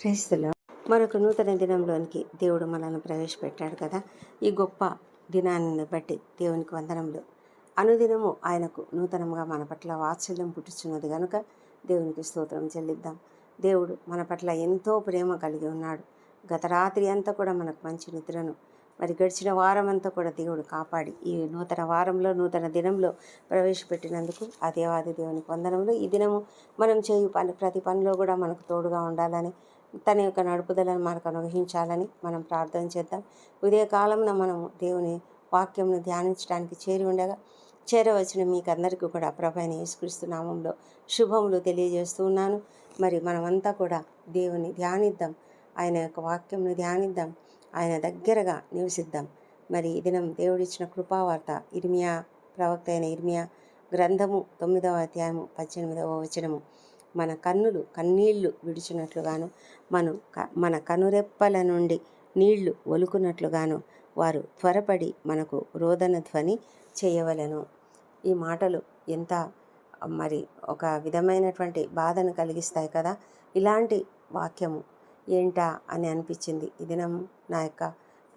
క్రీస్తులో మరొక నూతన దినంలోనికి దేవుడు మనల్ని ప్రవేశపెట్టాడు కదా. ఈ గొప్ప దినాన్ని బట్టి దేవునికి వందనములు. అనుదినము ఆయనకు నూతనంగా మన పట్ల వాత్సల్యం పుట్టుచున్నది కనుక దేవునికి స్తోత్రం చెల్లిద్దాం. దేవుడు మన పట్ల ఎంతో ప్రేమ కలిగి ఉన్నాడు. గత రాత్రి అంతా కూడా మనకు మంచి నిద్రను మరి గడిచిన వారం అంతా కూడా దేవుడు కాపాడి ఈ నూతన వారంలో నూతన దినంలో ప్రవేశపెట్టినందుకు ఆ దేవాది దేవునికి వందనములు. ఈ దినము మనం చేయు పని ప్రతి పనిలో కూడా మనకు తోడుగా ఉండాలని తన యొక్క నడుపుదలను మనకు అనుగ్రహించాలని మనం ప్రార్థన చేద్దాం. ఉదయకాలంలో మనము దేవుని వాక్యంను ధ్యానించడానికి చేరి ఉండగా చేరవచ్చిన మీకు అందరికీ కూడా ప్రభైన యేసుక్రీస్తు నామంలో శుభములు తెలియజేస్తూ ఉన్నాను. మరి మనమంతా కూడా దేవుని ధ్యానిద్దాం. ఆయన యొక్క వాక్యంను ధ్యానిద్దాం. ఆయన దగ్గరగా నివసిద్దాం. మరి ఈ దినం దేవుడిచ్చిన కృపావార్త ఇర్మియా ప్రవక్త అయిన ఇర్మియా గ్రంథము తొమ్మిదవ అధ్యాయము పద్దెనిమిదవ వచనము. మన కన్నులు కన్నీళ్ళు విడిచినట్లుగాను మనం మన కనురెప్పల నుండి నీళ్ళు ఒలుకున్నట్లుగాను వారు త్వరపడి మనకు రోదన ధ్వని చేయవలెను. ఈ మాటలు ఎంత మరి ఒక విధమైనటువంటి బాధను కలిగిస్తాయి కదా! ఇలాంటి వాక్యము ఏంటా అని అనిపించింది. ఈ దినం నా యొక్క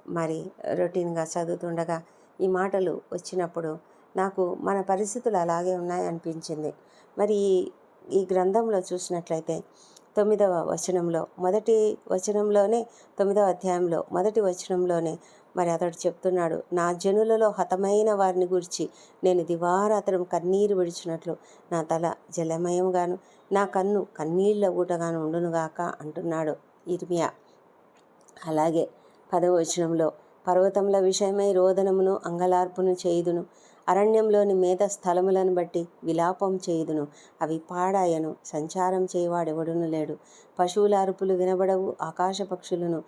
మరి రొటీన్గా చదువుతుండగా ఈ మాటలు వచ్చినప్పుడు నాకు మన పరిస్థితులు అలాగే ఉన్నాయి అనిపించింది మరి ఈ- గ్రంథంలో చూసినట్లయితే తొమ్మిదవ వచనంలో మొదటి వచనంలోనే తొమ్మిదవ అధ్యాయంలో మొదటి వచనంలోనే మరి అతడు చెప్తున్నాడు నా జనులలో హతమైన వారిని గురించి నేను దివారాత్రం కన్నీరు విడిచినట్లు నా తల జలమయంగాను నా కన్ను కన్నీళ్ళ ఊటగాను ఉండునుగాక అంటున్నాడు ఇర్మియా అలాగే పదవ వచనంలో పర్వతముల విషయమై రోదనమును అంగలార్పును చేయుదును అరణ్యంలోని మేత స్థలములను బట్టి విలాపం చేయుదును. అవి పాడాయను సంచారం చేయవాడెవడును లేడు. పశువుల అరుపులు వినబడవు ఆకాశ పక్షులను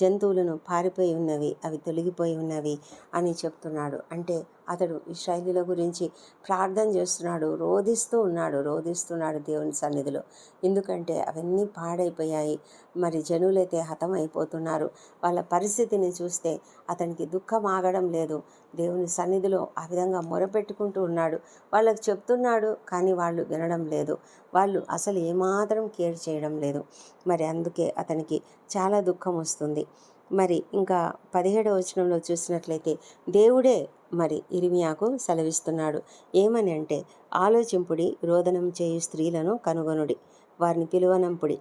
జంతువులను పారిపోయి ఉన్నవి అవి తొలగిపోయి ఉన్నవి అని చెప్తున్నాడు. అంటే అతడు ఇస్రాయిలీల గురించి ప్రార్థన చేస్తున్నాడు రోధిస్తూ ఉన్నాడు రోధిస్తున్నాడు దేవుని సన్నిధిలో. ఎందుకంటే అవన్నీ పాడైపోయాయి. మరి జనులైతే హతమైపోతున్నారు. వాళ్ళ పరిస్థితిని చూస్తే అతనికి దుఃఖం ఆగడం లేదు. దేవుని సన్నిధిలో ఆ విధంగా మొరపెట్టుకుంటూ ఉన్నాడు. వాళ్ళకి చెప్తున్నాడు కానీ వాళ్ళు వినడం లేదు. వాళ్ళు అసలు ఏమాత్రం కేర్ చేయడం లేదు. మరి అందుకే అతనికి చాలా దుఃఖం వస్తుంది. మరి ఇంకా పదిహేడవ వచనంలో చూసినట్లయితే దేవుడే మరి ఇరిమియాకు సెలవిస్తున్నాడు. ఏమని అంటే ఆలోచింపుడి రోదనం చేయు స్త్రీలను కనుగొనుడి వారిని పిలువనంపుడి.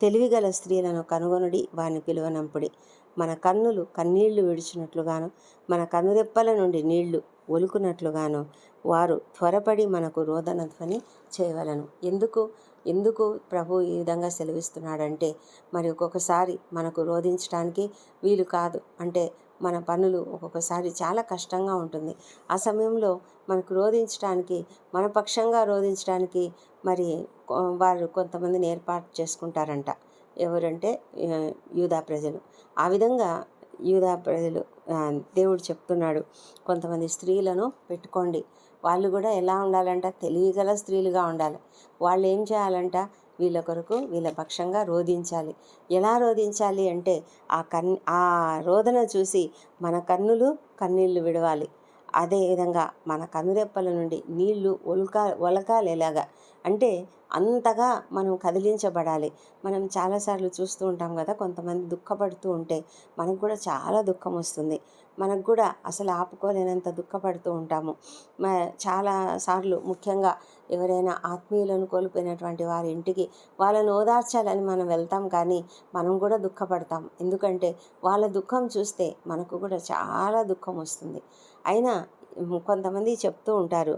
తెలివిగల స్త్రీలను కనుగొనుడి వారిని పిలువనంపుడి. మన కన్నులు కన్నీళ్ళు విడిచినట్లుగాను మన కన్నురెప్పల నుండి నీళ్ళు ఒలుకున్నట్లుగాను వారు త్వరపడి మనకు రోదన ధ్వని చేయవలను. ఎందుకు? ఎందుకు ప్రభు ఈ విధంగా సెలవిస్తున్నాడంటే మరి ఒక్కొక్కసారి మనకు రోధించడానికి వీలు కాదు. అంటే మన పనులు ఒక్కొక్కసారి చాలా కష్టంగా ఉంటుంది. ఆ సమయంలో మనకు రోధించడానికి మన పక్షంగా రోధించడానికి మరి కొ- వారు కొంతమందిని ఏర్పాటు చేసుకుంటారంట. ఎవరంటే యూదా ప్రజలు. ఆ విధంగా యూదా ప్రజలు దేవుడు చెప్తున్నాడు కొంతమంది స్త్రీలను పెట్టుకోండి. వాళ్ళు కూడా ఎలా ఉండాలంట? తెలియగల స్త్రీలుగా ఉండాలి. వాళ్ళు ఏం చేయాలంట? వీళ్ళ కొరకు వీళ్ళ పక్షంగా రోధించాలి. ఎలా రోధించాలి అంటే ఆ కన్ ఆ రోదన చూసి మన కన్నులు కన్నీళ్ళు విడవాలి. అదే విధంగా మన కనురెప్పల నుండి నీళ్ళు ఒలక ఒలకాలేలాగా. అంటే అంతగా మనం కదిలించబడాలి. మనం చాలాసార్లు చూస్తూ ఉంటాం కదా కొంతమంది దుఃఖపడుతూ ఉంటే మనకు కూడా చాలా దుఃఖం వస్తుంది. మనకు కూడా అసలు ఆపుకోలేనంత దుఃఖపడుతూ ఉంటాము. మ చాలా సార్లు ముఖ్యంగా ఎవరైనా ఆత్మీయులను కోల్పోయినటువంటి వారి ఇంటికి వాళ్ళని ఓదార్చాలని మనం వెళ్తాం కానీ మనం కూడా దుఃఖపడతాం. ఎందుకంటే వాళ్ళ దుఃఖం చూస్తే మనకు కూడా చాలా దుఃఖం వస్తుంది. అయినా కొంతమంది చెప్తూ ఉంటారు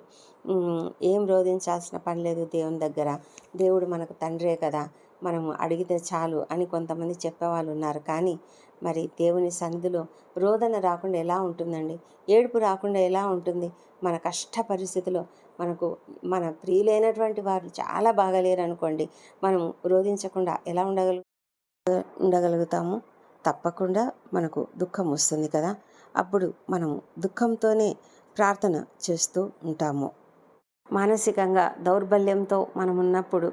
ఏం రోధించాల్సిన పని లేదు దేవుని దగ్గర. దేవుడు మనకు తండ్రే కదా మనము అడిగితే చాలు అని కొంతమంది చెప్పేవాళ్ళు ఉన్నారు. కానీ మరి దేవుని సన్నిధిలో రోదన రాకుండా ఎలా ఉంటుందండి? ఏడుపు రాకుండా ఎలా ఉంటుంది? మన కష్ట పరిస్థితిలో మనకు మన ప్రియులైనటువంటి వారు చాలా బాగలేరు అనుకోండి మనం రోధించకుండా ఎలా ఉండగలు ఉండగలుగుతాము? తప్పకుండా మనకు దుఃఖం వస్తుంది కదా. అప్పుడు మనము దుఃఖంతోనే ప్రార్థన చేస్తూ ఉంటాము. మానసికంగా దౌర్బల్యంతో మనం ఉన్నప్పుడు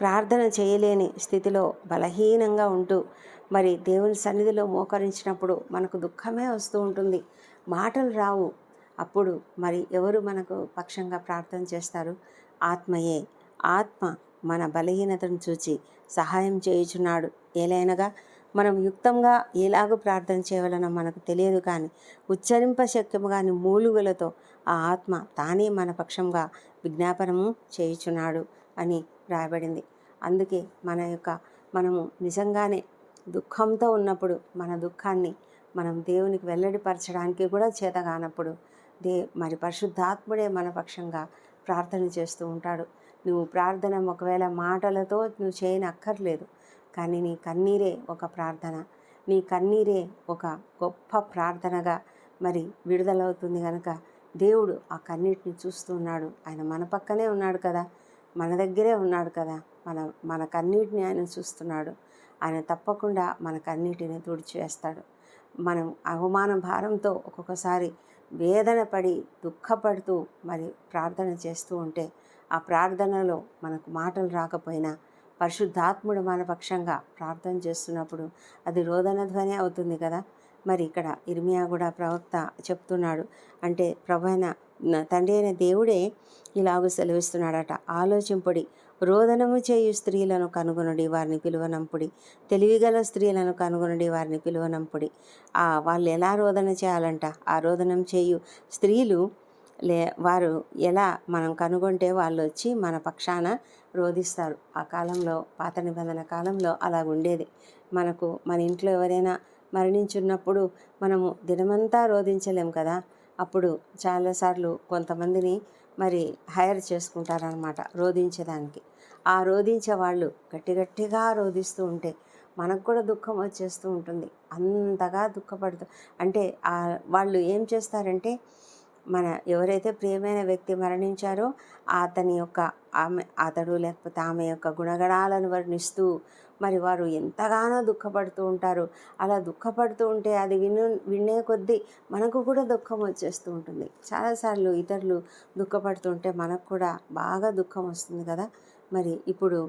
ప్రార్థన చేయలేని స్థితిలో బలహీనంగా ఉంటూ మరి దేవుని సన్నిధిలో మోకరించినప్పుడు మనకు దుఃఖమే వస్తూ ఉంటుంది. మాటలు రావు. అప్పుడు మరి ఎవరు మనకు పక్షంగా ప్రార్థన చేస్తారు? ఆత్మయే. ఆత్మ మన బలహీనతను చూచి సహాయం చేయుచున్నాడు. ఏలైనగా మనం యుక్తంగా ఎలాగో ప్రార్థన చేయవలనో మనకు తెలియదు కానీ ఉచ్చరింప శక్యము కాని మూలుగులతో ఆ ఆత్మ తానే మన పక్షంగా విజ్ఞాపనము చేయుచున్నాడు అని రాయబడింది అందుకే మన యొక్క మనము నిజంగానే దుఃఖంతో ఉన్నప్పుడు మన దుఃఖాన్ని మనం దేవునికి వెల్లడిపరచడానికి కూడా చేత కానప్పుడు దే మరి పరిశుద్ధాత్ముడే మన పక్షంగా ప్రార్థన చేస్తూ ఉంటాడు. నువ్వు ప్రార్థన ఒకవేళ మాటలతో నువ్వు చేయని అక్కర్లేదు కానీ నీ కన్నీరే ఒక ప్రార్థన. నీ కన్నీరే ఒక గొప్ప ప్రార్థనగా మరి విడుదలవుతుంది కనుక దేవుడు ఆ కన్నీటిని చూస్తున్నాడు ఆయన మన పక్కనే ఉన్నాడు కదా మన దగ్గరే ఉన్నాడు కదా మన మన కన్నీటిని ఆయన చూస్తున్నాడు. ఆయన తప్పకుండా మన కన్నీటిని తుడిచివేస్తాడు. మనం అవమాన భారంతో ఒక్కొక్కసారి వేదన పడి దుఃఖపడుతూ మరి ప్రార్థన చేస్తూ ఉంటే ఆ ప్రార్థనలో మనకు మాటలు రాకపోయినా పరిశుద్ధాత్ముడు మన పక్షంగా ప్రార్థన చేస్తున్నప్పుడు అది రోదన ధ్వని అవుతుంది కదా? మరి ఇక్కడ ఇర్మియా కూడా ప్రవక్త చెప్తున్నాడు. అంటే ప్రభైన తండ్రి అయిన దేవుడే ఇలాగూ సెలవిస్తున్నాడట. ఆలోచింపుడి రోదనము చేయు స్త్రీలను కనుగొనుడి వారిని పిలువనంపుడి. తెలివిగల స్త్రీలను కనుగొనుడి వారిని పిలువనంపుడి. ఆ వాళ్ళు ఎలా రోదన చేయాలంట? ఆ రోదనం చేయు స్త్రీలు లే వారు ఎలా మనం కనుగొంటే వాళ్ళు వచ్చి మన పక్షాన రోధిస్తారు. ఆ కాలంలో పాత నిబంధన కాలంలో అలా ఉండేది. మనకు మన ఇంట్లో ఎవరైనా మరణించున్నప్పుడు మనము దినమంతా రోధించలేం కదా. అప్పుడు చాలాసార్లు కొంతమందిని మరి హైర్ చేసుకుంటారనమాట రోధించడానికి ఆ రోధించే వాళ్ళు గట్టి గట్టిగా రోధిస్తూ ఉంటే మనకు కూడా దుఃఖం వచ్చేస్తూ ఉంటుంది. అంతగా దుఃఖపడుతూ అంటే వాళ్ళు ఏం చేస్తారంటే మన ఎవరైతే ప్రియమైన వ్యక్తి మరణించారో అతని యొక్క ఆమె అతడు లేకపోతే ఆమె యొక్క గుణగణాలను వర్ణిస్తూ మరి వారు ఎంతగానో దుఃఖపడుతూ ఉంటారు. అలా దుఃఖపడుతూ ఉంటే అది విను వినే కొద్దీ మనకు కూడా దుఃఖం వచ్చేస్తూ ఉంటుంది. చాలాసార్లు ఇతరులు దుఃఖపడుతుంటే మనకు కూడా బాగా దుఃఖం వస్తుంది కదా. మరి ఇప్పుడు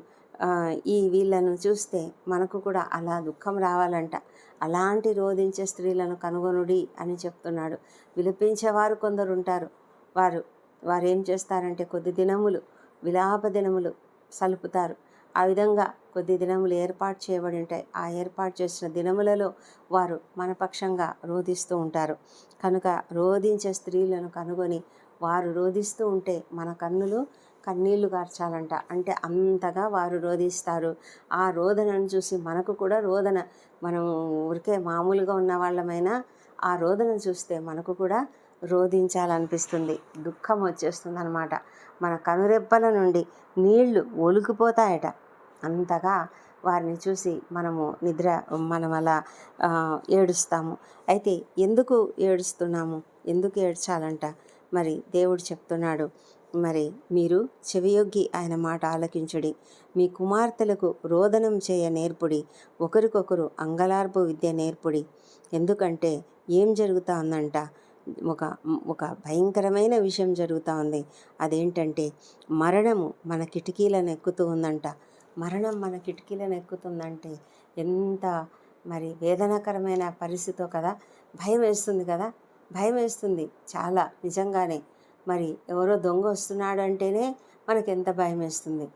ఈ వీళ్ళను చూస్తే మనకు కూడా అలా దుఃఖం రావాలంట. అలాంటి రోధించే స్త్రీలను కనుగొనుడి అని చెప్తున్నాడు. విలిపించేవారు కొందరు ఉంటారు వారు వారేం చేస్తారంటే కొద్ది దినములు విలాప దినములు సలుపుతారు. ఆ విధంగా కొద్ది దినములు ఏర్పాటు చేయబడి ఉంటాయి ఆ ఏర్పాటు చేసిన దినములలో వారు మనపక్షంగా రోధిస్తూ ఉంటారు. కనుక రోధించే స్త్రీలను కనుగొని వారు రోధిస్తూ ఉంటే మన కన్నులు కన్నీళ్ళు కార్చాలంట అంటే అంతగా వారు రోధిస్తారు. ఆ రోదనను చూసి మనకు కూడా రోదన. మనం ఊరికే మామూలుగా ఉన్న వాళ్ళమైనా ఆ రోదన చూస్తే మనకు కూడా రోధించాలనిపిస్తుంది. దుఃఖం వచ్చేస్తుంది అనమాట మన కనురెప్పల నుండి నీళ్ళు ఒలికిపోతాయట అంతగా వారిని చూసి మనము నిద్ర మనం అలా ఏడుస్తాము. అయితే ఎందుకు ఏడుస్తున్నాము? ఎందుకు ఏడ్చాలంట? మరి దేవుడు చెప్తున్నాడు. మరి మీరు చెవియొగ్గి ఆయన మాట ఆలకించుడి. మీ కుమార్తెలకు రోదనం చేయ నేర్పుడి. ఒకరికొకరు అంగలార్పు విద్య నేర్పుడి. ఎందుకంటే ఏం జరుగుతా ఉందంట? ఒక ఒక భయంకరమైన విషయం జరుగుతూ ఉంది. అదేంటంటే మరణము మన కిటికీలను ఎక్కుతూ ఉందంట. మరణం మన కిటికీలను ఎక్కుతుందంటే ఎంత మరి వేదనకరమైన పరిస్థితో కదా? భయం వేస్తుంది కదా? భయం వేస్తుంది. చాలా నిజంగానే. మరి ఎవరో దొంగ వస్తున్నాడు అంటేనే మనకి ఎంత భయం వేస్తుంది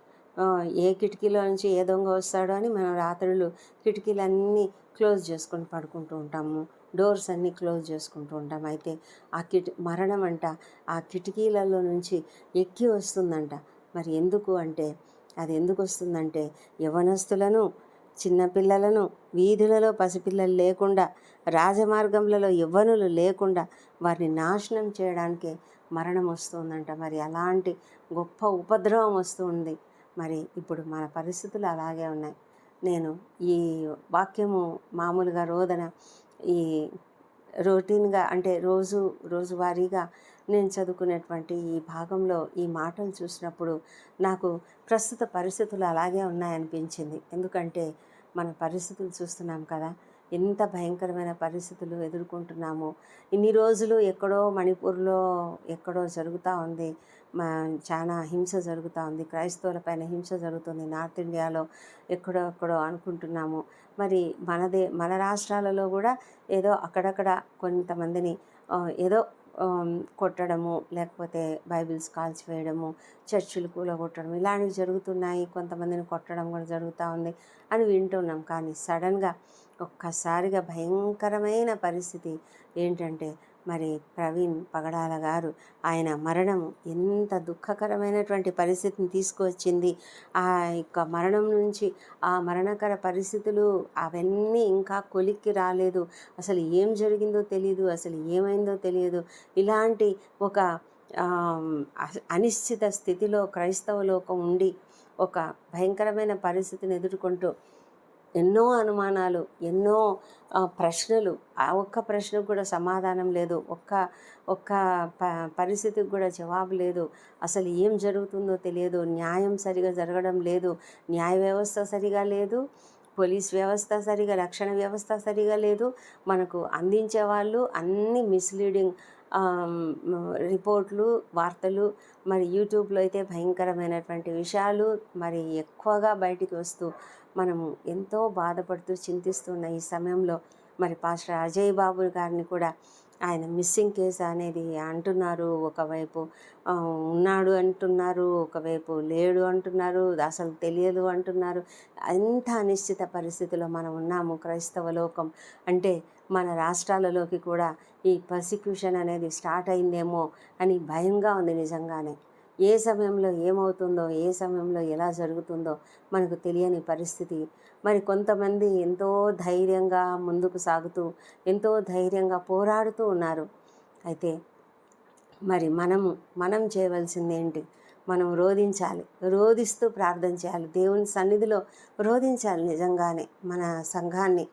ఏ కిటికీలో నుంచి ఏ దొంగ వస్తాడో అని మనం రాత్రులు కిటికీలన్నీ క్లోజ్ చేసుకొని పడుకుంటూ ఉంటాము. డోర్స్ అన్నీ క్లోజ్ చేసుకుంటూ ఉంటాం అయితే ఆ కిటి మరణం అంట ఆ కిటికీలలో నుంచి ఎక్కి వస్తుందంట. మరి ఎందుకు అంటే అది ఎందుకు వస్తుందంటే యవనస్తులను చిన్నపిల్లలను వీధులలో పసిపిల్లలు లేకుండా రాజమార్గంలో యవ్వనులు లేకుండా వారిని నాశనం చేయడానికి మరణం వస్తుందంట. మరి అలాంటి గొప్ప ఉపద్రవం వస్తుంది. మరి ఇప్పుడు మన పరిస్థితులు అలాగే ఉన్నాయి. నేను ఈ వాక్యము మామూలుగా రోదన ఈ రొటీన్గా అంటే రోజు రోజువారీగా నేను చదువుకునేటువంటి ఈ భాగంలో ఈ మాటలు చూసినప్పుడు నాకు ప్రస్తుత పరిస్థితులు అలాగే ఉన్నాయనిపించింది. ఎందుకంటే మన పరిస్థితులు చూస్తున్నాం కదా ఎంత భయంకరమైన పరిస్థితులు ఎదుర్కొంటున్నాము. ఇన్ని రోజులు ఎక్కడో మణిపూర్లో ఎక్కడో జరుగుతూ ఉంది. మా చాలా హింస జరుగుతూ ఉంది. క్రైస్తవుల పైన హింస జరుగుతుంది. నార్త్ ఇండియాలో ఎక్కడో ఎక్కడో అనుకుంటున్నాము. మరి మనదే మన రాష్ట్రాలలో కూడా ఏదో అక్కడక్కడ కొంతమందిని ఏదో కొట్టడము లేకపోతే బైబిల్స్ కాల్చివేయడము చర్చిలు కూలగొట్టడం ఇలాంటివి జరుగుతున్నాయి. కొంతమందిని కొట్టడం కూడా జరుగుతూ ఉంది అని వింటున్నాం. కానీ సడన్గా ఒక్కసారిగా భయంకరమైన పరిస్థితి ఏంటంటే మరి ప్రవీణ్ పగడాల గారు ఆయన మరణం ఎంత దుఃఖకరమైనటువంటి పరిస్థితిని తీసుకువచ్చింది. ఆ యొక్క మరణం నుంచి ఆ మరణకర పరిస్థితులు అవన్నీ ఇంకా కొలిక్కి రాలేదు. అసలు ఏం జరిగిందో తెలియదు అసలు ఏమైందో తెలియదు ఇలాంటి ఒక అనిశ్చిత స్థితిలో క్రైస్తవ లోకం ఉండి ఒక భయంకరమైన పరిస్థితిని ఎదుర్కొంటూ ఎన్నో అనుమానాలు ఎన్నో ప్రశ్నలు. ఆ ఒక్క ప్రశ్నకు కూడా సమాధానం లేదు. ఒక్క ఒక్క ప పరిస్థితికి కూడా జవాబు లేదు. అసలు ఏం జరుగుతుందో తెలియదు. న్యాయం సరిగా జరగడం లేదు. న్యాయ వ్యవస్థ సరిగా లేదు. పోలీస్ వ్యవస్థ సరిగా రక్షణ వ్యవస్థ సరిగా లేదు. మనకు అందించే వాళ్ళు అన్ని మిస్లీడింగ్ రిపోర్ట్లు వార్తలు మరి యూట్యూబ్లో అయితే భయంకరమైనటువంటి విషయాలు మరి ఎక్కువగా బయటికి వస్తూ మనము ఎంతో బాధపడుతూ చింతిస్తున్న ఈ సమయంలో మరి పాస్టర్ అజయ్ బాబు గారిని కూడా ఆయన మిస్సింగ్ కేసు అనేది అంటున్నారు. ఒకవైపు ఉన్నాడు అంటున్నారు ఒకవైపు లేడు అంటున్నారు అసలు తెలియదు అంటున్నారు. ఎంత అనిశ్చిత పరిస్థితిలో మనం ఉన్నాము క్రైస్తవ లోకం. అంటే మన రాష్ట్రాలలోకి కూడా ఈ పర్సిక్యూషన్ అనేది స్టార్ట్ అయిందేమో అని భయంగా ఉంది నిజంగానే. ఏ సమయంలో ఏమవుతుందో ఏ సమయంలో ఎలా జరుగుతుందో మనకు తెలియని పరిస్థితి. మరి కొంతమంది ఎంతో ధైర్యంగా ముందుకు సాగుతూ ఎంతో ధైర్యంగా పోరాడుతూ ఉన్నారు. అయితే మరి మనము మనం చేయవలసింది ఏంటి? మనం రోధించాలి రోధిస్తూ ప్రార్థన చేయాలి. దేవుని సన్నిధిలో రోధించాలి నిజంగానే మన సంఘాన్ని.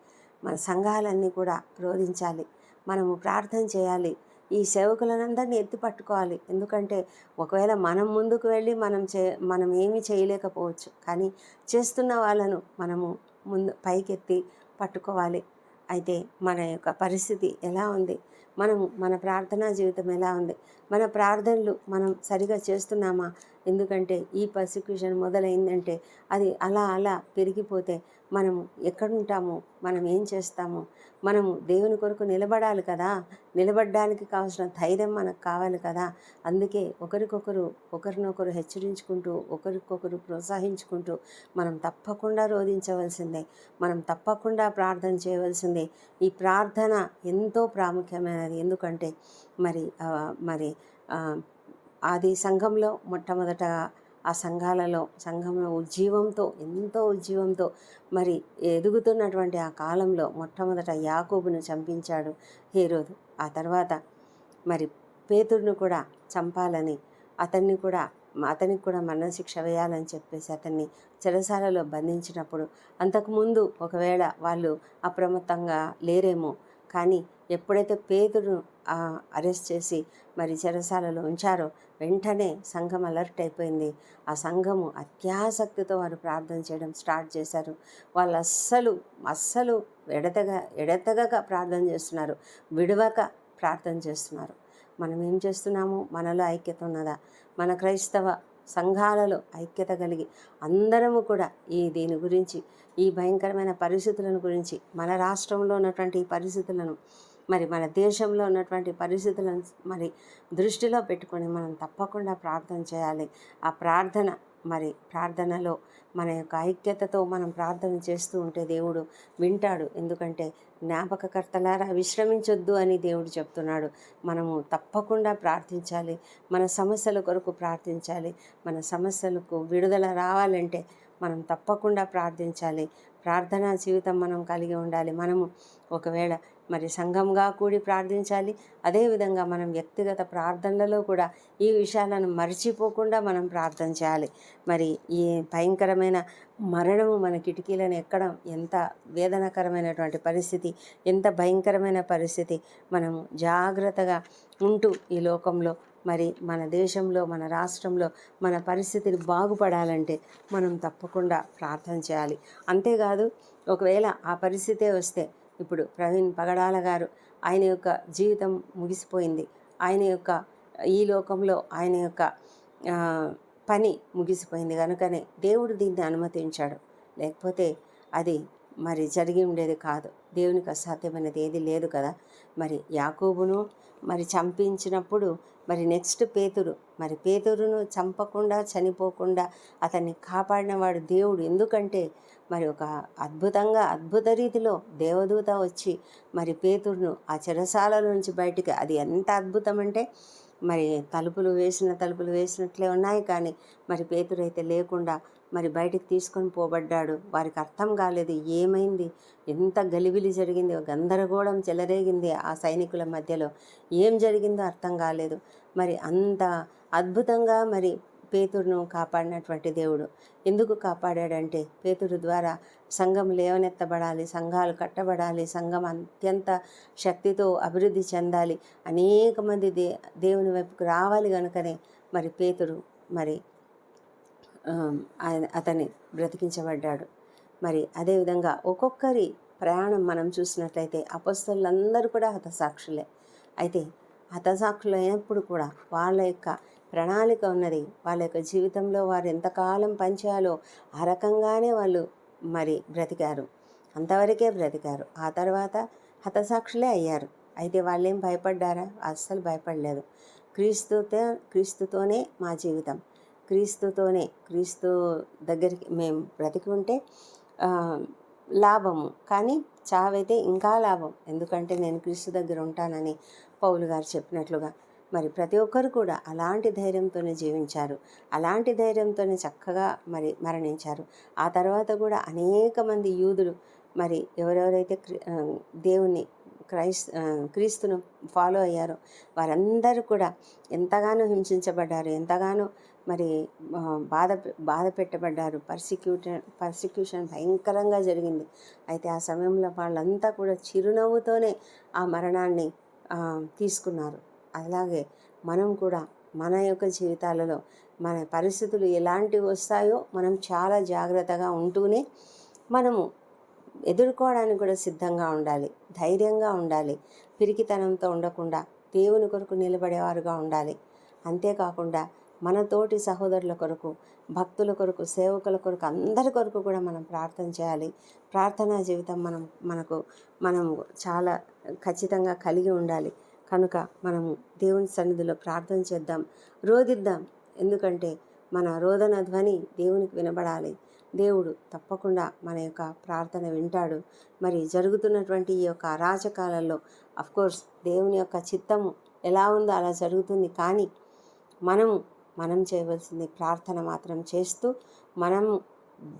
మన సంఘాలన్నీ కూడా రోధించాలి. మనము ప్రార్థన చేయాలి. ఈ సేవకులనందరినీ ఎత్తి పట్టుకోవాలి. ఎందుకంటే ఒకవేళ మనం ముందుకు వెళ్ళి మనం చే మనం ఏమీ చేయలేకపోవచ్చు. కానీ చేస్తున్న వాళ్ళను మనము ముందు పైకెత్తి పట్టుకోవాలి. అయితే మన యొక్క పరిస్థితి ఎలా ఉంది? మనము మన ప్రార్థనా జీవితం ఎలా ఉంది? మన ప్రార్థనలు మనం సరిగా చేస్తున్నామా? ఎందుకంటే ఈ పర్సిక్యూషన్ మొదలైందంటే అది అలా అలా పెరిగిపోతే మనం ఎక్కడుంటాము మనం ఏం చేస్తాము మనము దేవుని కొరకు నిలబడాలి కదా. నిలబడడానికి కావాల్సిన ధైర్యం మనకు కావాలి కదా. అందుకే ఒకరికొకరు ఒకరినొకరు హెచ్చరించుకుంటూ ఒకరికొకరు ప్రోత్సహించుకుంటూ మనం తప్పకుండా రోధించవలసిందే. మనం తప్పకుండా ప్రార్థన చేయవలసిందే. ఈ ప్రార్థన ఎంతో ప్రాముఖ్యమైనది. ఎందుకంటే మరి మరి అది సంఘంలో మొట్టమొదట ఆ సంఘాలలో సంఘంలో ఉజ్జీవంతో ఎంతో ఉజ్జీవంతో మరి ఎదుగుతున్నటువంటి ఆ కాలంలో మొట్టమొదట యాకోబును చంపించాడు హేరోదు. ఆ తర్వాత మరి పేతుడిని కూడా చంపాలని అతన్ని కూడా అతనికి కూడా మరణశిక్ష వేయాలని చెప్పేసి అతన్ని చెరసాలలో బంధించినప్పుడు అంతకుముందు ఒకవేళ వాళ్ళు అప్రమత్తంగా లేరేమో కానీ ఎప్పుడైతే పేతుడు అరెస్ట్ చేసి మరి చెరసాలలో ఉంచారో వెంటనే సంఘం అలర్ట్ అయిపోయింది. ఆ సంఘము అత్యాసక్తితో వారు ప్రార్థన చేయడం స్టార్ట్ చేశారు. వాళ్ళు అస్సలు అస్సలు ఎడతగా ఎడతగగా ప్రార్థన చేస్తున్నారు. విడవక ప్రార్థన చేస్తున్నారు. మనం ఏం చేస్తున్నాము? మనలో ఐక్యత ఉన్నదా? మన క్రైస్తవ సంఘాలలో ఐక్యత కలిగి అందరము కూడా ఈ దీని గురించి ఈ భయంకరమైన పరిస్థితులను గురించి మన రాష్ట్రంలో ఉన్నటువంటి ఈ పరిస్థితులను మరి మన దేశంలో ఉన్నటువంటి పరిస్థితులను మరి దృష్టిలో పెట్టుకొని మనం తప్పకుండా ప్రార్థన చేయాలి. ఆ ప్రార్థన మరి ప్రార్థనలో మన యొక్క ఐక్యతతో మనం ప్రార్థన చేస్తూ ఉంటే దేవుడు వింటాడు. ఎందుకంటే జ్ఞాపకకర్తలారా విశ్రమించొద్దు అని దేవుడు చెప్తున్నాడు. మనము తప్పకుండా ప్రార్థించాలి. మన సమస్యల కొరకు ప్రార్థించాలి. మన సమస్యలకు విడుదల రావాలంటే మనం తప్పకుండా ప్రార్థించాలి. ప్రార్థనా జీవితం మనం కలిగి ఉండాలి. మనము ఒకవేళ మరి సంఘంగా కూడి ప్రార్థించాలి. అదేవిధంగా మనం వ్యక్తిగత ప్రార్థనలలో కూడా ఈ విషయాలను మర్చిపోకుండా మనం ప్రార్థన చేయాలి. మరి ఈ భయంకరమైన మరణము మన కిటికీలను ఎక్కడం ఎంత వేదనకరమైనటువంటి పరిస్థితి ఎంత భయంకరమైన పరిస్థితి మనం జాగ్రత్తగా ఉంటూ ఈ లోకంలో మరి మన దేశంలో మన రాష్ట్రంలో మన పరిస్థితిని బాగుపడాలంటే మనం తప్పకుండా ప్రార్థన చేయాలి. అంతేకాదు ఒకవేళ ఆ పరిస్థితే వస్తే ఇప్పుడు ప్రవీణ్ పగడాల గారు ఆయన యొక్క జీవితం ముగిసిపోయింది. ఆయన యొక్క ఈ లోకంలో ఆయన యొక్క పని ముగిసిపోయింది. కనుకనే దేవుడు దీన్ని అనుమతించాడు. లేకపోతే అది మరి జరిగి ఉండేది కాదు. దేవునికి అసాధ్యమైనది ఏది లేదు కదా. మరి యాకోబును మరి చంపించినప్పుడు మరి నెక్స్ట్ పేతురు మరి పేతురును చంపకుండా చనిపోకుండా అతన్ని కాపాడినవాడు దేవుడు. ఎందుకంటే మరి ఒక అద్భుతంగా అద్భుత రీతిలో దేవదూత వచ్చి మరి పేతురును ఆ చెరసాల నుంచి బయటికి అది ఎంత అద్భుతం అంటే మరి తలుపులు వేసిన తలుపులు వేసినట్లే ఉన్నాయి కానీ మరి పేతురైతే లేకుండా మరి బయటికి తీసుకొని పోబడ్డాడు. వారికి అర్థం కాలేదు ఏమైంది? ఎంత గలిబిలి జరిగింది? గందరగోళం చెలరేగింది ఆ సైనికుల మధ్యలో. ఏం జరిగిందో అర్థం కాలేదు. మరి అంత అద్భుతంగా మరి పేతురును కాపాడినటువంటి దేవుడు. ఎందుకు కాపాడాడంటే పేతుడు ద్వారా సంఘం లేవనెత్తబడాలి సంఘాలు కట్టబడాలి సంఘం అత్యంత శక్తితో అభివృద్ధి చెందాలి. అనేక మంది దే దేవుని వైపుకు రావాలి కనుకనే మరి పేతుడు మరి అతని ఆయన బ్రతికించబడ్డాడు. మరి అదేవిధంగా ఒక్కొక్కరి ప్రయాణం మనం చూసినట్లయితే అపస్తులందరూ కూడా హతసాక్షులే. అయితే హతసాక్షులు అయినప్పుడు కూడా వాళ్ళ యొక్క ప్రణాళిక ఉన్నది. వాళ్ళ యొక్క జీవితంలో వారు ఎంతకాలం పనిచేయాలో ఆ రకంగానే వాళ్ళు మరి బ్రతికారు. అంతవరకే బ్రతికారు. ఆ తర్వాత హతసాక్షులే అయ్యారు. అయితే వాళ్ళేం భయపడ్డారా? అస్సలు భయపడలేదు. క్రీస్తుతో క్రీస్తుతోనే మా జీవితం. క్రీస్తుతోనే క్రీస్తు దగ్గరికి మేము బ్రతికి ఉంటే లాభము. కానీ చావైతే ఇంకా లాభం. ఎందుకంటే నేను క్రీస్తు దగ్గర ఉంటానని పౌలు గారు చెప్పినట్లుగా మరి ప్రతి ఒక్కరు కూడా అలాంటి ధైర్యంతోనే జీవించారు. అలాంటి ధైర్యంతోనే చక్కగా మరి మరణించారు. ఆ తర్వాత కూడా అనేక మంది యూదులు మరి ఎవరెవరైతే క్రి- దేవుని క్రైస్ క్రీస్తును ఫాలో అయ్యారో వారందరూ కూడా ఎంతగానో హింసించబడ్డారు. ఎంతగానో మరి బాధ బాధ పెట్టబడ్డారు. పర్సిక్యూషన్ పర్సిక్యూషన్ భయంకరంగా జరిగింది. అయితే ఆ సమయంలో వాళ్ళంతా కూడా చిరునవ్వుతోనే ఆ మరణాన్ని తీసుకున్నారు. అలాగే మనం కూడా మన యొక్క జీవితాలలో మన పరిస్థితులు ఎలాంటివి వస్తాయో మనం చాలా జాగ్రత్తగా ఉంటూనే మనము ఎదుర్కోవడానికి కూడా సిద్ధంగా ఉండాలి ధైర్యంగా ఉండాలి పిరికితనంతో ఉండకుండా దేవుని కొరకు నిలబడేవారుగా ఉండాలి. అంతేకాకుండా మన తోటి సహోదరుల కొరకు భక్తుల కొరకు సేవకుల కొరకు అందరి కొరకు కూడా మనం ప్రార్థన చేయాలి. ప్రార్థనా జీవితం మనం మనకు మనం చాలా ఖచ్చితంగా కలిగి ఉండాలి. కనుక మనము దేవుని సన్నిధిలో ప్రార్థన చేద్దాం రోదిద్దాం ఎందుకంటే మన రోదన ధ్వని దేవునికి వినబడాలి. దేవుడు తప్పకుండా మన యొక్క ప్రార్థన వింటాడు. మరి జరుగుతున్నటువంటి ఈ యొక్క అరాచకాలలో కోర్స్ దేవుని యొక్క చిత్తము ఎలా ఉందో అలా జరుగుతుంది. కానీ మనము మనం చేయవలసింది ప్రార్థన మాత్రం చేస్తూ మనం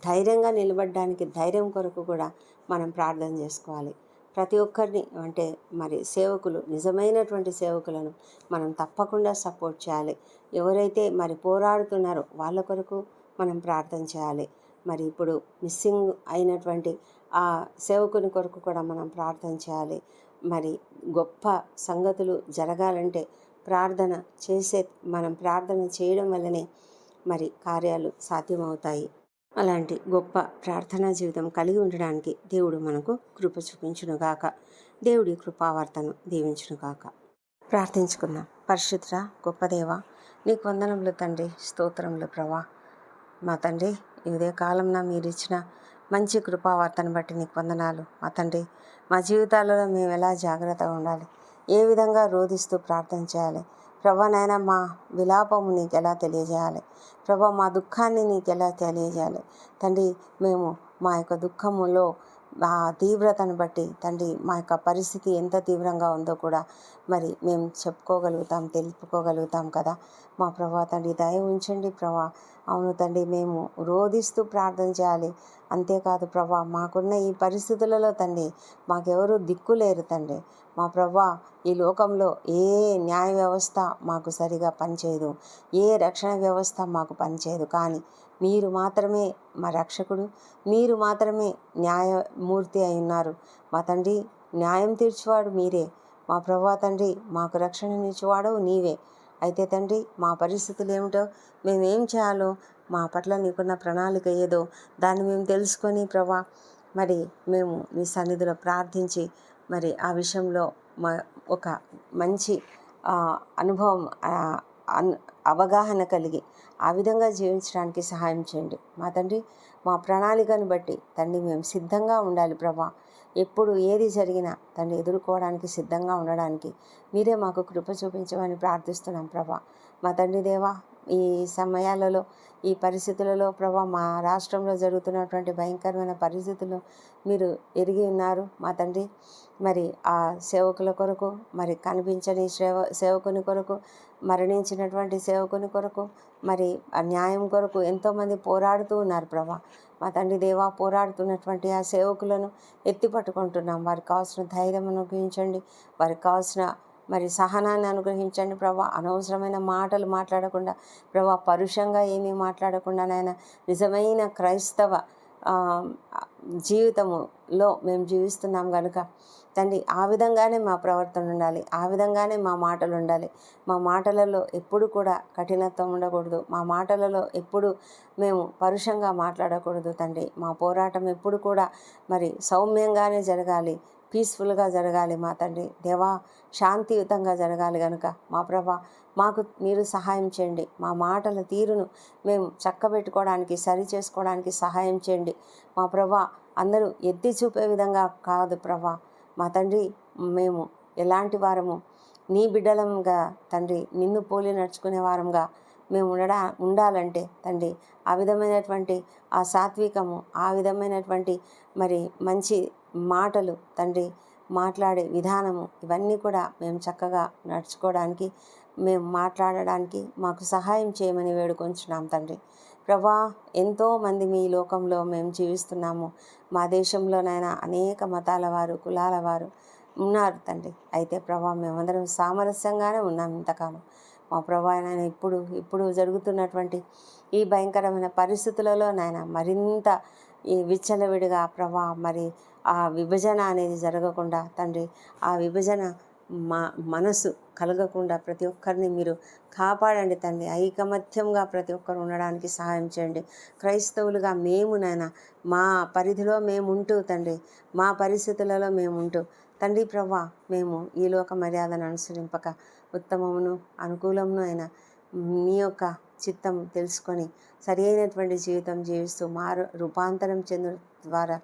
ధైర్యంగా నిలబడడానికి ధైర్యం కొరకు కూడా మనం ప్రార్థన చేసుకోవాలి. ప్రతి ఒక్కరిని అంటే మరి సేవకులు నిజమైనటువంటి సేవకులను మనం తప్పకుండా సపోర్ట్ చేయాలి. ఎవరైతే మరి పోరాడుతున్నారో వాళ్ళ కొరకు మనం ప్రార్థన చేయాలి. మరి ఇప్పుడు మిస్సింగ్ అయినటువంటి ఆ సేవకుని కొరకు కూడా మనం ప్రార్థన చేయాలి. మరి గొప్ప సంగతులు జరగాలంటే ప్రార్థన చేసే మనం ప్రార్థన చేయడం వల్లనే మరి కార్యాలు సాధ్యమవుతాయి. అలాంటి గొప్ప ప్రార్థనా జీవితం కలిగి ఉండడానికి దేవుడు మనకు కృప చూపించునుగాక. దేవుడి కృపావార్తను దీవించునుగాక. ప్రార్థించుకుందాం. పరిశుద్ధ గొప్ప దేవ నీకు వందనములు తండ్రి స్తోత్రములు ప్రభా. మా తండ్రి ఇదే కాలంలో మీరు ఇచ్చిన మంచి కృపావార్తను బట్టి నీకు వందనాలు. మా తండ్రి మా జీవితాలలో మేము ఎలా జాగ్రత్తగా ఉండాలి? ఏ విధంగా రోధిస్తూ ప్రార్థన చేయాలి? ప్రభా నాయన మా విలాపము నీకు ఎలా తెలియజేయాలి? ప్రభా మా దుఃఖాన్ని నీకు ఎలా తెలియజేయాలి? తండ్రి మేము మా యొక్క దుఃఖములో ఆ తీవ్రతను బట్టి తండ్రి మా యొక్క పరిస్థితి ఎంత తీవ్రంగా ఉందో కూడా మరి మేము చెప్పుకోగలుగుతాం తెలుపుకోగలుగుతాం కదా. మా ప్రభా తండ్రి దయ ఉంచండి ప్రభా. అవును తండ్రి మేము రోధిస్తూ ప్రార్థన చేయాలి. అంతేకాదు ప్రభా మాకున్న ఈ పరిస్థితులలో తండ్రి మాకెవరు దిక్కు లేరు తండ్రి. మా ప్రభా ఈ లోకంలో ఏ న్యాయ వ్యవస్థ మాకు సరిగా పనిచేయదు. ఏ రక్షణ వ్యవస్థ మాకు పనిచేయదు. కానీ మీరు మాత్రమే మా రక్షకుడు మీరు మాత్రమే న్యాయమూర్తి అయి ఉన్నారు. మా తండ్రి న్యాయం తీర్చువాడు మీరే. మా ప్రభా తండ్రి మాకు రక్షణనిచ్చేవాడు నీవే. అయితే తండ్రి మా పరిస్థితులు ఏమిటో మేము ఏం చేయాలో మా పట్ల నీకున్న ప్రణాళిక ఏదో దాన్ని మేము తెలుసుకొని ప్రభా మరి మేము నీ సన్నిధిలో ప్రార్థించి మరి ఆ విషయంలో మా ఒక మంచి అనుభవం అవగాహన కలిగి ఆ విధంగా జీవించడానికి సహాయం చేయండి. మా తండ్రి మా ప్రణాళికను బట్టి తండ్రి మేము సిద్ధంగా ఉండాలి ప్రభా. ఎప్పుడు ఏది జరిగినా తండ్రి ఎదుర్కోవడానికి సిద్ధంగా ఉండడానికి మీరే మాకు కృప చూపించమని ప్రార్థిస్తున్నాం ప్రభా. మా తండ్రి దేవా ఈ సమయాలలో ఈ పరిస్థితులలో ప్రభా మా రాష్ట్రంలో జరుగుతున్నటువంటి భయంకరమైన పరిస్థితులు మీరు ఎరిగి ఉన్నారు. మా తండ్రి మరి ఆ సేవకుల కొరకు మరి కనిపించని సేవ సేవకుని కొరకు మరణించినటువంటి సేవకుని కొరకు మరి ఆ న్యాయం కొరకు ఎంతోమంది పోరాడుతూ ఉన్నారు ప్రభా. మా తండ్రి దేవా పోరాడుతున్నటువంటి ఆ సేవకులను ఎత్తి పట్టుకుంటున్నాం. వారికి కావాల్సిన ధైర్యం అనుగ్రహించండి. వారికి కావాల్సిన మరి సహనాన్ని అనుగ్రహించండి ప్రభా. అనవసరమైన మాటలు మాట్లాడకుండా ప్రభా పరుషంగా ఏమీ మాట్లాడకుండా నాయన నిజమైన క్రైస్తవ జీవితములో మేము జీవిస్తున్నాం కనుక తండ్రి ఆ విధంగానే మా ప్రవర్తన ఉండాలి. ఆ విధంగానే మా మాటలు ఉండాలి. మా మాటలలో ఎప్పుడు కూడా కఠినత్వం ఉండకూడదు. మా మాటలలో ఎప్పుడు మేము పరుషంగా మాట్లాడకూడదు తండ్రి. మా పోరాటం ఎప్పుడు కూడా మరి సౌమ్యంగానే జరగాలి. పీస్ఫుల్గా జరగాలి మా తండ్రి. దేవా శాంతియుతంగా జరగాలి కనుక మా ప్రభా మాకు మీరు సహాయం చేయండి. మా మాటల తీరును మేము చక్కబెట్టుకోవడానికి సరి చేసుకోవడానికి సహాయం చేయండి. మా ప్రభా అందరూ ఎత్తి చూపే విధంగా కాదు ప్రభా. మా తండ్రి మేము ఎలాంటి వారము? నీ బిడ్డలంగా తండ్రి నిన్ను పోలి నడుచుకునే వారంగా మేము ఉండడా ఉండాలంటే తండ్రి ఆ విధమైనటువంటి ఆ సాత్వికము ఆ విధమైనటువంటి మరి మంచి మాటలు తండ్రి మాట్లాడే విధానము ఇవన్నీ కూడా మేము చక్కగా నడుచుకోవడానికి మేము మాట్లాడడానికి మాకు సహాయం చేయమని వేడుకొంచున్నాం తండ్రి. ప్రభా ఎంతోమంది మీ లోకంలో మేము జీవిస్తున్నాము. మా దేశంలోనైనా అనేక మతాల వారు కులాల వారు ఉన్నారు తండ్రి. అయితే ప్రభా మేమందరం సామరస్యంగానే ఉన్నాం ఇంతకాలం. మా ప్రభా నాయన ఇప్పుడు ఇప్పుడు జరుగుతున్నటువంటి ఈ భయంకరమైన పరిస్థితులలో నాయన మరింత ఈ విచ్చలవిడిగా ప్రభా మరి ఆ విభజన అనేది జరగకుండా తండ్రి ఆ విభజన మా మనసు కలగకుండా ప్రతి ఒక్కరిని మీరు కాపాడండి తండ్రి. ఐకమత్యంగా ప్రతి ఒక్కరు ఉండడానికి సహాయం చేయండి. క్రైస్తవులుగా మేము నాయన మా పరిధిలో మేము ఉంటూ తండ్రి మా పరిస్థితులలో మేము ఉంటూ తండ్రి ప్రభా మేము ఈ లోక మర్యాదను అనుసరింపక ఉత్తమమును అనుకూలమును అయిన మీ యొక్క చిత్తం తెలుసుకొని సరి అయినటువంటి జీవితం జీవిస్తూ మారు రూపాంతరం చెందు ద్వారా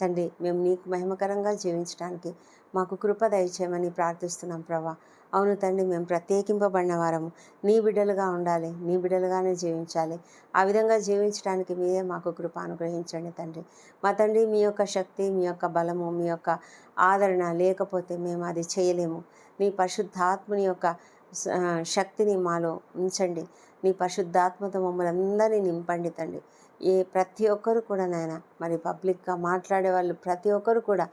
తండ్రి మేము నీకు మహిమకరంగా జీవించడానికి మాకు కృప దయచేయమని ప్రార్థిస్తున్నాం ప్రభా. అవును తండ్రి మేము ప్రత్యేకింపబడిన వారము. నీ బిడ్డలుగా ఉండాలి నీ బిడ్డలుగానే జీవించాలి. ఆ విధంగా జీవించడానికి మీరే మాకు కృప అనుగ్రహించండి తండ్రి. మా తండ్రి మీ యొక్క శక్తి మీ యొక్క బలము మీ యొక్క ఆదరణ లేకపోతే మేము అది చేయలేము. నీ పరిశుద్ధాత్మని యొక్క శక్తిని మాలో ఉంచండి. నీ పరిశుద్ధాత్మత మమ్మల్ని అందరినీ నింపండి తండ్రి. ఏ ప్రతి ఒక్కరు కూడా నాయన మరి పబ్లిక్గా మాట్లాడే వాళ్ళు ప్రతి ఒక్కరు కూడా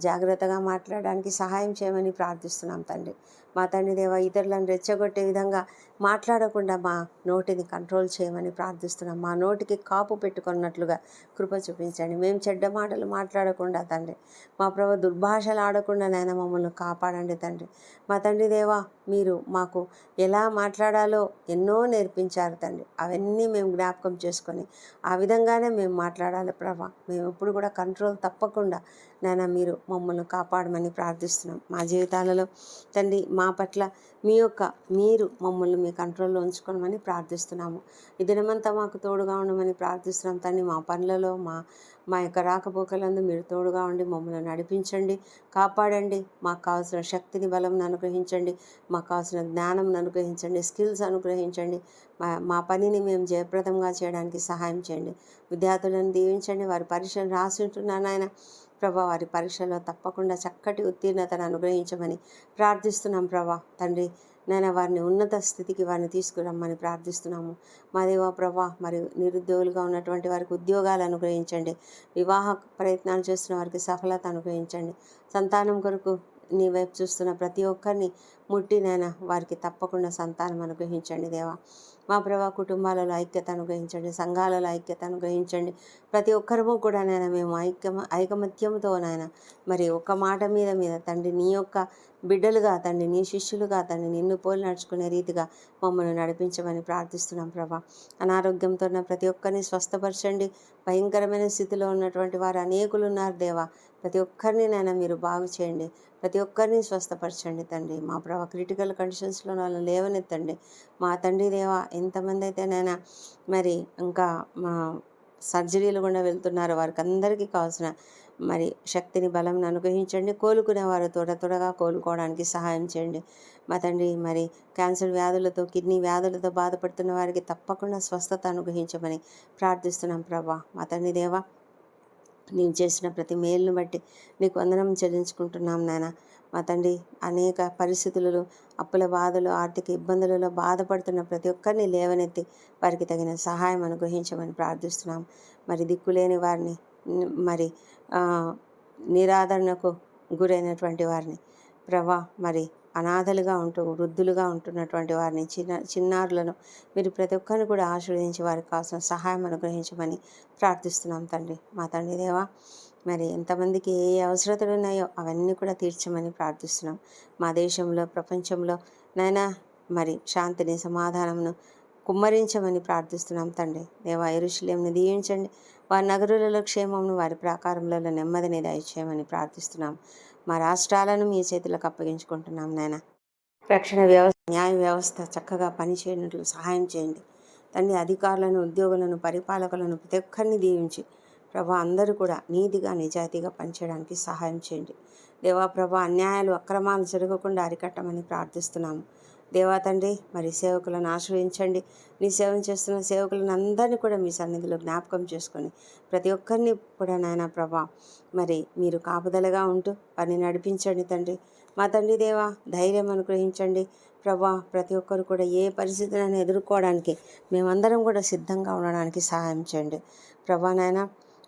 జాగ్రత్తగా మాట్లాడడానికి సహాయం చేయమని ప్రార్థిస్తున్నాం తండ్రి. మా తండ్రి దేవ ఇతరులను రెచ్చగొట్టే విధంగా మాట్లాడకుండా మా నోటిని కంట్రోల్ చేయమని ప్రార్థిస్తున్నాం. మా నోటికి కాపు పెట్టుకున్నట్లుగా కృప చూపించండి. మేము చెడ్డ మాటలు మాట్లాడకుండా తండ్రి మా ప్రభు దుర్భాషలు ఆడకుండా నాయన మమ్మల్ని కాపాడండి తండ్రి. మా తండ్రి దేవా మీరు మాకు ఎలా మాట్లాడాలో ఎన్నో నేర్పించారు తండ్రి. అవన్నీ మేము జ్ఞాపకం చేసుకొని ఆ విధంగానే మేము మాట్లాడాలి ప్రభా. మేము ఎప్పుడు కూడా కంట్రోల్ తప్పకుండా నాయన మీరు మమ్మల్ని కాపాడమని ప్రార్థిస్తున్నాం. మా జీవితాలలో తండ్రి మా మా పట్ల మీ యొక్క మీరు మమ్మల్ని మీ కంట్రోల్లో ఉంచుకోమని ప్రార్థిస్తున్నాము. ఈ దినమంతా మాకు తోడుగా ఉండమని ప్రార్థిస్తున్నాం. తండ్రి మా పనులలో మా మా యొక్క రాకపోకలందు మీరు తోడుగా ఉండి మమ్మల్ని నడిపించండి కాపాడండి. మాకు కావాల్సిన శక్తిని బలం అనుగ్రహించండి. మాకు కావాల్సిన జ్ఞానం అనుగ్రహించండి. స్కిల్స్ అనుగ్రహించండి. మా మా పనిని మేము జయప్రదంగా చేయడానికి సహాయం చేయండి. విద్యార్థులను దీవించండి. వారి పరీక్షలు రాసి ఉంటున్నాను ఆయన ప్రభా వారి పరీక్షలో తప్పకుండా చక్కటి ఉత్తీర్ణతను అనుగ్రహించమని ప్రార్థిస్తున్నాం ప్రభా. తండ్రి నేను వారిని ఉన్నత స్థితికి వారిని తీసుకురమ్మని ప్రార్థిస్తున్నాము. మా దేవా ప్రభా మరియు నిరుద్యోగులుగా ఉన్నటువంటి వారికి ఉద్యోగాలు అనుగ్రహించండి. వివాహ ప్రయత్నాలు చేస్తున్న వారికి సఫలత అనుగ్రహించండి. సంతానం కొరకు నీ వైపు చూస్తున్న ప్రతి ఒక్కరిని ముట్టినైనా వారికి తప్పకుండా సంతానం అనుగ్రహించండి దేవా. మా ప్రభా కుటుంబాలలో ఐక్యత అనుగ్రహించండి సంఘాలలో ఐక్యత అనుగ్రహించండి. ప్రతి ఒక్కరము కూడా నాయన మేము ఐక్యమ ఐకమత్యంతో నాయన మరి ఒక మాట మీద మీద తండ్రి నీ యొక్క బిడ్డలుగా తండ్రి నీ శిష్యులుగా తండ్రి నిన్ను పోలి నడుచుకునే రీతిగా మమ్మల్ని నడిపించమని ప్రార్థిస్తున్నాం ప్రభా. అనారోగ్యంతో ఉన్న ప్రతి ఒక్కరిని స్వస్థపరచండి. భయంకరమైన స్థితిలో ఉన్నటువంటి వారు అనేకులు ఉన్నారు దేవా. ప్రతి ఒక్కరిని నాయన మీరు బాగు చేయండి. ప్రతి ఒక్కరిని స్వస్థపరచండి తండ్రి. మా ప్రభా క్రిటికల్ కండిషన్స్లో వాళ్ళు లేవనెత్తండి. మా తండ్రి దేవా ఎంతమంది అయితే నైనా మరి ఇంకా మా సర్జరీలు గుండా వెళ్తున్నారు. వారికి అందరికీ కావాల్సిన మరి శక్తిని బలం అనుగ్రహించండి. కోలుకునే వారు త్వర త్వరగా కోలుకోవడానికి సహాయం చేయండి. మా తండ్రి మరి క్యాన్సర్ వ్యాధులతో కిడ్నీ వ్యాధులతో బాధపడుతున్న వారికి తప్పకుండా స్వస్థత అనుగ్రహించమని ప్రార్థిస్తున్నాం ప్రభా. మా తండ్రి దేవా నీవు చేసిన ప్రతి మేలును బట్టి నీకు వందనం చెల్లించుకుంటున్నాం నాయన. మా తండ్రి అనేక పరిస్థితులలో అప్పుల బాధలు ఆర్థిక ఇబ్బందులలో బాధపడుతున్న ప్రతి ఒక్కరిని లేవనెత్తి వారికి తగిన సహాయం అనుగ్రహించమని ప్రార్థిస్తున్నాం. మరి దిక్కులేని వారిని మరి నిరాదరణకు గురైనటువంటి వారిని ప్రభా మరి అనాథలుగా ఉంటూ వృద్ధులుగా ఉంటున్నటువంటి వారిని చిన్న చిన్నారులను మీరు ప్రతి ఒక్కరిని కూడా ఆశీర్వదించి వారికి కావాల్సిన సహాయం అనుగ్రహించమని ప్రార్థిస్తున్నాం తండ్రి. మా తండ్రి దేవా మరి ఎంతమందికి ఏ అవసరతలు ఉన్నాయో అవన్నీ కూడా తీర్చమని ప్రార్థిస్తున్నాం. మా దేశంలో ప్రపంచంలో నైనా మరి శాంతిని సమాధానమును కుమ్మరించమని ప్రార్థిస్తున్నాం తండ్రి. దేవా ఎరుషులేంని దీవించండి. వారి నగరులలో క్షేమమును వారి ప్రాకారంలో నెమ్మదిని దయచేయమని ప్రార్థిస్తున్నాం. మా రాష్ట్రాలను మీ చేతులకు అప్పగించుకుంటున్నాం నాయన. రక్షణ వ్యవస్థ న్యాయ వ్యవస్థ చక్కగా పనిచేయనట్లు సహాయం చేయండి. తండ్రి అధికారులను ఉద్యోగులను పరిపాలకులను ప్రతి ఒక్కరిని దీవించి ప్రభా అందరూ కూడా నీతిగా నిజాయితీగా పనిచేయడానికి సహాయం చేయండి. దేవా ప్రభా అన్యాయాలు అక్రమాలు జరగకుండా అరికట్టమని ప్రార్థిస్తున్నాము. దేవా తండ్రి మరి సేవకులను ఆశ్రయించండి. నీ సేవం చేస్తున్న సేవకులను అందరినీ కూడా మీ సన్నిధిలో జ్ఞాపకం చేసుకొని ప్రతి ఒక్కరిని కూడా నాయన ప్రభా మరి మీరు కాపుదలగా ఉంటూ వారిని నడిపించండి తండ్రి. మా తండ్రి దేవా ధైర్యం అనుగ్రహించండి. ప్రభా ప్రతి ఒక్కరు కూడా ఏ పరిస్థితులను ఎదుర్కోవడానికి మేమందరం కూడా సిద్ధంగా ఉండడానికి సహాయం చేయండి. ప్రభా నాయన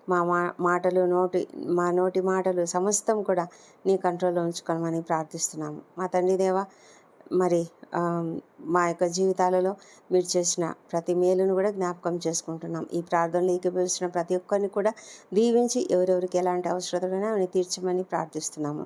మా మా మాటలు నోటి మా నోటి మాటలు సమస్తం కూడా నీ కంట్రోల్లో ఉంచుకోమని ప్రార్థిస్తున్నాము. మా తండ్రి దేవా మరి మా యొక్క జీవితాలలో మీరు చేసిన ప్రతి మేలును కూడా జ్ఞాపకం చేసుకుంటున్నాం. ఈ ప్రార్థనలు ఏకీభవించిన ప్రతి ఒక్కరిని కూడా దీవించి ఎవరెవరికి ఎలాంటి అవసరతలైనా అని తీర్చమని ప్రార్థిస్తున్నాము.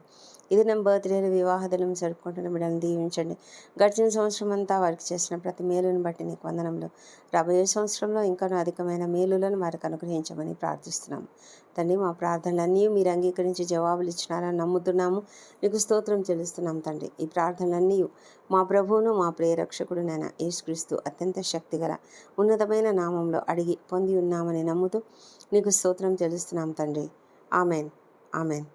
ఇది నా బర్త్డేలు దినం జరుపుకుంటున్న. బిడ్డలను దీవించండి. గడిచిన సంవత్సరం అంతా వారికి చేసిన ప్రతి మేలును బట్టి నీకు వందనంలో రాబోయే సంవత్సరంలో ఇంకాను అధికమైన మేలులను వారికి అనుగ్రహించమని ప్రార్థిస్తున్నాము. తండ్రి మా ప్రార్థనలన్నీ మీరు అంగీకరించి జవాబులు ఇచ్చినారని నమ్ముతున్నాము. నీకు స్తోత్రం చెల్లిస్తున్నాం తండ్రి. ఈ ప్రార్థనలన్నీ మా ప్రభువును మా ప్రియరక్షకుడు నాయన యేసుక్రీస్తు అత్యంత శక్తిగల ఉన్నతమైన నామంలో అడిగి పొంది ఉన్నామని నమ్ముతూ నీకు స్తోత్రం చెల్లిస్తున్నాం తండ్రి. ఆమెన్. ఆమెన్.